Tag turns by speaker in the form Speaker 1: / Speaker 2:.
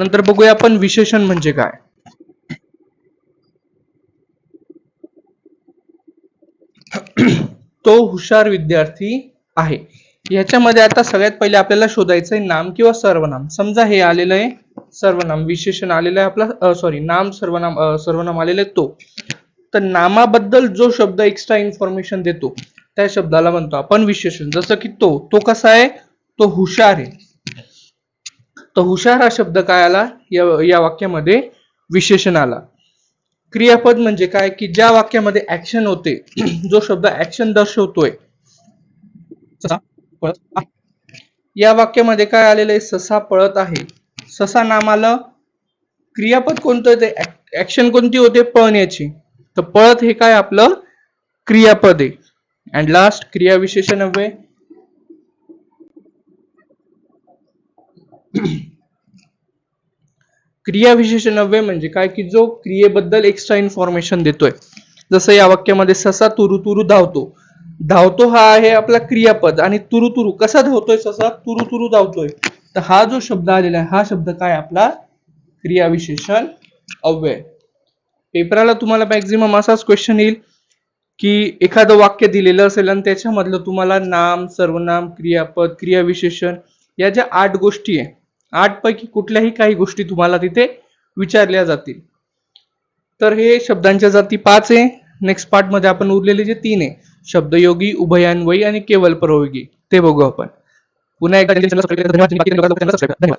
Speaker 1: नंतर बघूया आपण विशेषण म्हणजे काय. तो हुशार विद्यार्थी आहे. याच्यामध्ये आता सगळ्यात पहिले आपल्याला शोधायचं आहे नाम किंवा सर्वनाम. समजा हे आलेलं आहे सर्वनाम विशेषण आलेलं आहे आपला सॉरी नाम सर्वनाम सर्वनाम आलेलं आहे तो. तर नामाबद्दल जो शब्द एक्स्ट्रा इन्फॉर्मेशन देतो त्या शब्दाला म्हणतो आपण विशेषण. जसं की तो तो कसा आहे? तो हुशार आहे. तर हुशार हा शब्द काय आला? या या वाक्यामध्ये विशेषण आला. क्रियापद म्हणजे काय? की ज्या वाक्यामध्ये ऍक्शन होते जो शब्द ऍक्शन दर्शवतोय या वाक्यामध्ये काय आलेलं आहे? ससा पळत आहे. ससा नामाला क्रियापद कोणतं ते ऍक्शन कोणती होते? पळण्याची तर पळत हे काय आपलं क्रियापद आहे. अँड लास्ट क्रिया विशेषण क्रियाविशेषण नव्हे म्हणजे काय की जो क्रियेबद्दल एक्स्ट्रा इन्फॉर्मेशन देतोय. जसं या वाक्यामध्ये ससा तुरु तुरु धावतो. धावतो हा आहे आपला क्रियापद आणि तुरु तुरु कसा धावतोय ससा? तुरु तुरु धावतोय. तर हा जो शब्द आलेला आहे हा शब्द काय आपला? क्रियाविशेषण अव्यय. पेपराला तुम्हाला मॅक्झिमम असाच क्वेश्चन येईल की एखादं वाक्य दिलेलं असेल आणि त्याच्यामधलं तुम्हाला नाम सर्वनाम क्रियापद क्रियाविशेषण या ज्या आठ गोष्टी आहे आठ पैकी कुठल्याही काही गोष्टी तुम्हाला तिथे विचारल्या जातील. तर हे शब्दांच्या जाती पाच आहे. नेक्स्ट पार्टमध्ये आपण उरलेले जे तीन आहे शब्दयोगी उभयान्वयी आणि केवल प्रयोगी. ते बघू आपण. पुन्हा एकदा धन्यवाद.